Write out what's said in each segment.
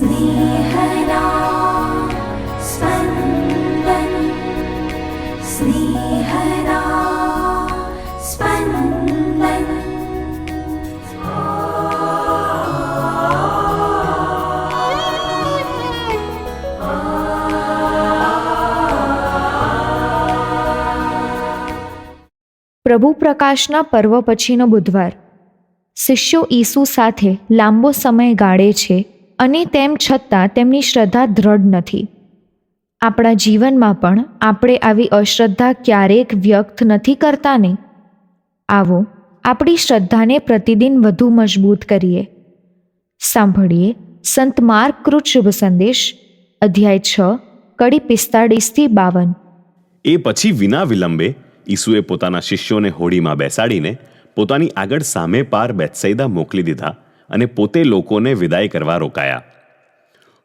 स्नेहदा स्पन्दन् स्नेहदा स्पन्दन् પ્રભુ પ્રકાશના પર્વ પછીનો બુધવાર શિષ્યો ઈસુ સાથે લાંબો સમય ગાળે છે અને તેમ છતાં તેમની શ્રદ્ધા દ્રઢ નથી. આપણા જીવનમાં પણ આપણે આવી અશ્રદ્ધા ક્યારેક વ્યક્ત નથી કરતા ને. આવો, આપણી શ્રદ્ધાને પ્રતિદિન વધુ મજબૂત કરીએ. સાંભળીએ સંત માર્ક કૃત શુભ સંદેશ, અધ્યાય છ, કડી પિસ્તાળીસથી બાવન. એ પછી વિના વિલંબે ઈસુએ પોતાના શિષ્યોને હોડીમાં બેસાડીને પોતાની આગળ સામે પાર બેત્સૈદા મોકલી દીધા અને પોતે લોકોને વિદાય કરવા રોકાયા.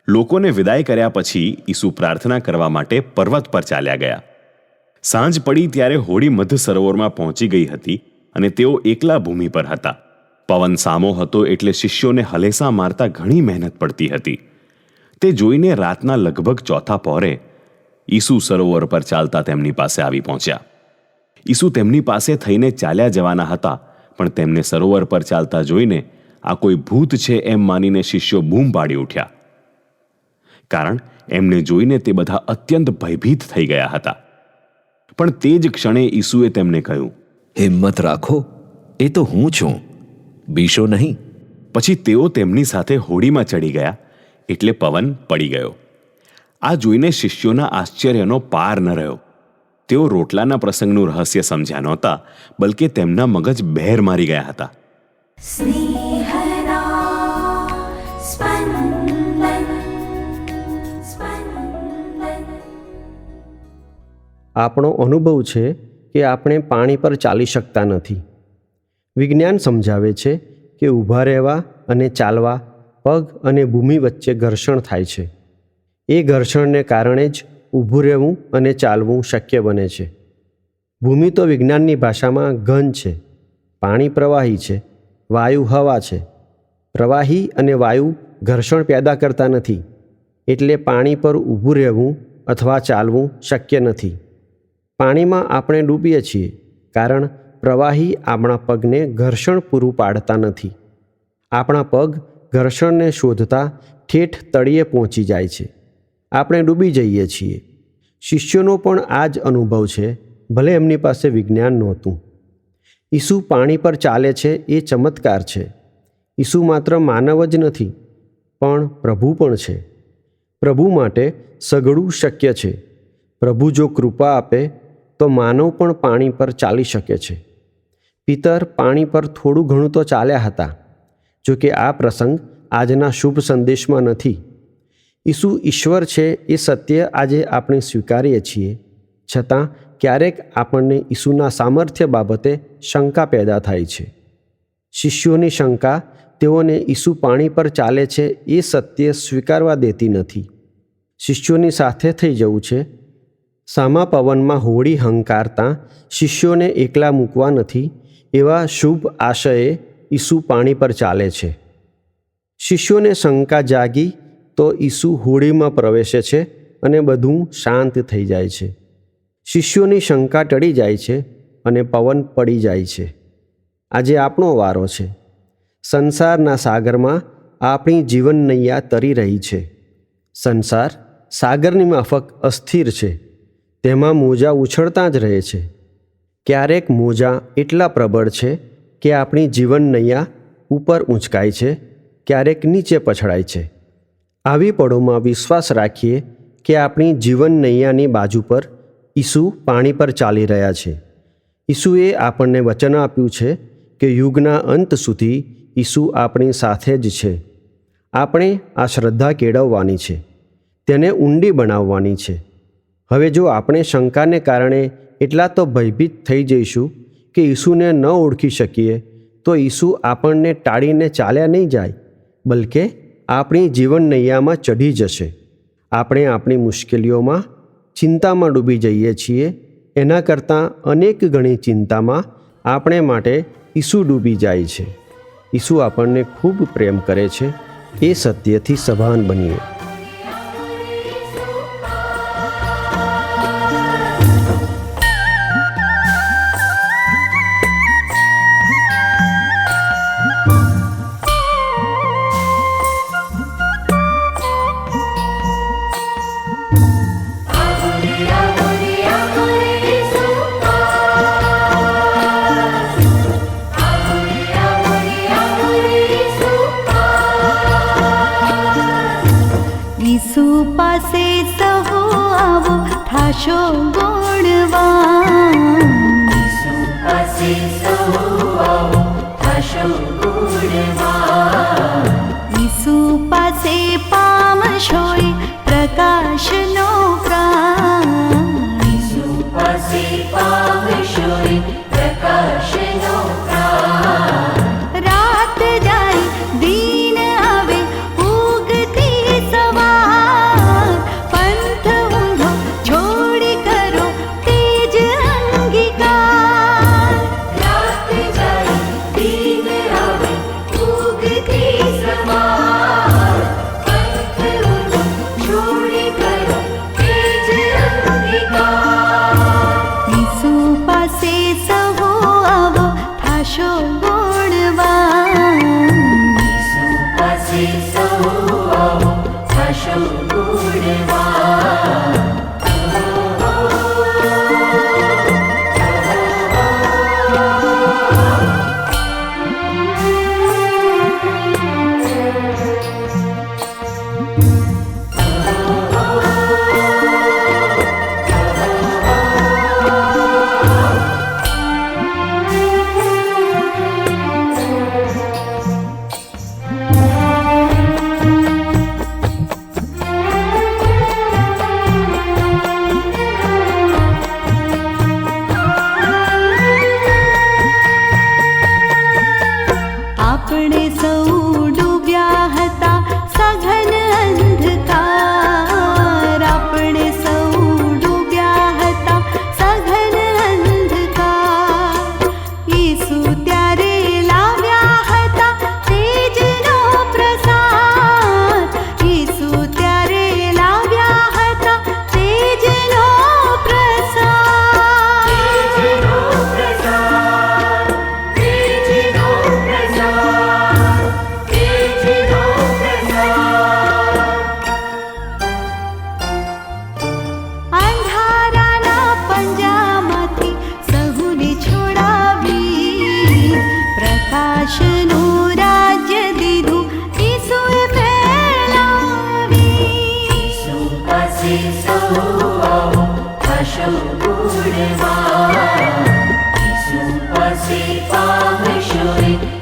લોકોને વિદાય કર્યા પછી ઈસુ પ્રાર્થના કરવા માટે પર્વત પર ચાલ્યા ગયા. સાંજ પડી ત્યારે હોડી મધ્ય સરોવરમાં પહોંચી ગઈ હતી અને તેઓ એકલા ભૂમિ પર હતા. પવન સામો હતો એટલે શિષ્યોને હલેસા મારતા ઘણી મહેનત પડતી હતી. તે જોઈને રાતના લગભગ ચોથા પહોરે ઈસુ સરોવર પર ચાલતા તેમની પાસે આવી પહોંચ્યા. ઈસુ તેમની પાસે થઈને ચાલ્યા જવાના હતા, પણ તેમને સરોવર પર ચાલતા જોઈને આ કોઈ ભૂત છે એમ માનીને શિષ્યો બૂમ પાડી ઉઠ્યા. કારણ એમને જોઈને તે બધા અત્યંત ભયભીત થઈ ગયા હતા. પણ તે જ ક્ષણે ઈસુએ તેમને કહ્યું હિંમત રાખો એ તો હું છું. બીશો નહીં. પછી તેઓ તેમની સાથે હોડીમાં ચડી ગયા એટલે પવન પડી ગયો. આ જોઈને શિષ્યોના આશ્ચર્યનો પાર ન રહ્યો. તેઓ રોટલાના પ્રસંગનું રહસ્ય સમજ્યા નહોતા બલકે તેમના મગજ બહેર મારી ગયા હતા. આપણો અનુભવ છે કે આપણે પાણી પર ચાલી શકતા નથી. વિજ્ઞાન સમજાવે છે કે ઊભા રહેવા અને ચાલવા, પગ અને ભૂમિ વચ્ચે ઘર્ષણ થાય છે. એ ઘર્ષણને કારણે જ ઊભું રહેવું અને ચાલવું શક્ય બને છે. ભૂમિ તો વિજ્ઞાનની ભાષામાં ઘન છે, પાણી પ્રવાહી છે, વાયુ હવા છે. પ્રવાહી અને વાયુ ઘર્ષણ પેદા કરતા નથી, એટલે પાણી પર ઊભું રહેવું અથવા ચાલવું શક્ય નથી. પાણીમાં આપણે ડૂબીએ છીએ, કારણ પ્રવાહી આપણા પગને ઘર્ષણ પૂરું પાડતા નથી. આપણા પગ ઘર્ષણને શોધતા ઠેઠ તળિયે પહોંચી જાય છે. આપણે ડૂબી જઈએ છીએ. શિષ્યોનો પણ આ જ અનુભવ છે, ભલે એમની પાસે વિજ્ઞાન નહોતું. ઈસુ પાણી પર ચાલે છે એ ચમત્કાર છે. ઈસુ માત્ર માનવ જ નથી, પણ પ્રભુ પણ છે. પ્રભુ માટે સઘળું શક્ય છે. પ્રભુ જો કૃપા આપે તો માનવ પણ પાણી પર ચાલી શકે છે. પિતર પાણી પર થોડું ઘણું તો ચાલ્યા હતા. જો કે આ પ્રસંગ આજના શુભ સંદેશમાં નથી. ઈસુ ઈશ્વર છે એ સત્ય આજે આપણે સ્વીકારીએ છીએ. છતાં ક્યારેક આપણને ઈસુના સામર્થ્ય બાબતે શંકા પેદા થાય છે. શિષ્યોની શંકા તેઓને ઈસુ પાણી પર ચાલે છે એ સત્ય સ્વીકારવા દેતી નથી. શિષ્યોની સાથે થઈ જવું છે સામા પવનમાં હોળી હંકારતા શિષ્યોને એકલા મૂકવા નથી, એવા શુભ આશયે ઈસુ પાણી પર ચાલે છે. શિષ્યોને શંકા જાગી તો ઈસુ હોળીમાં પ્રવેશે છે અને બધું શાંત થઈ જાય છે. શિષ્યોની શંકા ટળી જાય છે અને પવન પડી જાય છે. આજે આપણો વારો છે. સંસારના સાગરમાં આપણી જીવન નૈયા તરી રહી છે. સંસાર સાગરની માફક અસ્થિર છે. તેમાં મોજા ઉછળતા જ રહે છે. ક્યારેક મોજા એટલા પ્રબળ છે કે આપણી જીવન નૈયા ઉપર ઊંચકાય છે, ક્યારેક નીચે પછડાય છે. આવી પળોમાં વિશ્વાસ રાખીએ કે આપણી જીવન નૈયાની બાજુ પર ઈસુ પાણી પર ચાલી રહ્યા છે. ઈસુએ આપણને વચન આપ્યું છે કે યુગના અંત સુધી ઈસુ આપણી સાથે જ છે. આપણે આ શ્રદ્ધા કેળવવાની છે. તેને ઊંડી બનાવવાની છે. હવે જો આપણે શંકાને કારણે એટલા તો ભયભીત થઈ જઈશું કે ઈસુને ન ઓળખી શકીએ, તો ઈસુ આપણને ટાળીને ચાલ્યા નહીં જાય, બલકે આપણી જીવન નૈયામાં ચઢી જશે. આપણે આપણી મુશ્કેલીઓમાં ચિંતામાં ડૂબી જઈએ છીએ, એના કરતાં અનેક ગણી ચિંતામાં આપણે માટે ઈસુ ડૂબી જાય છે. ઈસુ આપણને ખૂબ પ્રેમ કરે છે, એ સત્યથી સભાન બનીએ. 就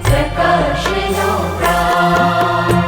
प्रकाशयो प्रा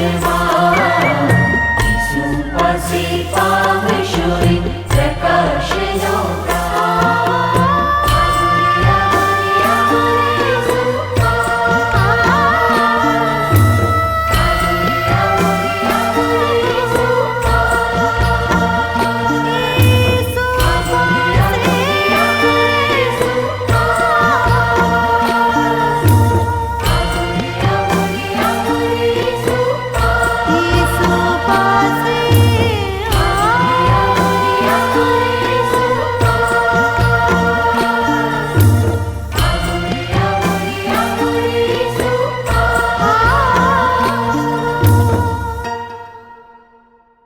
Silva.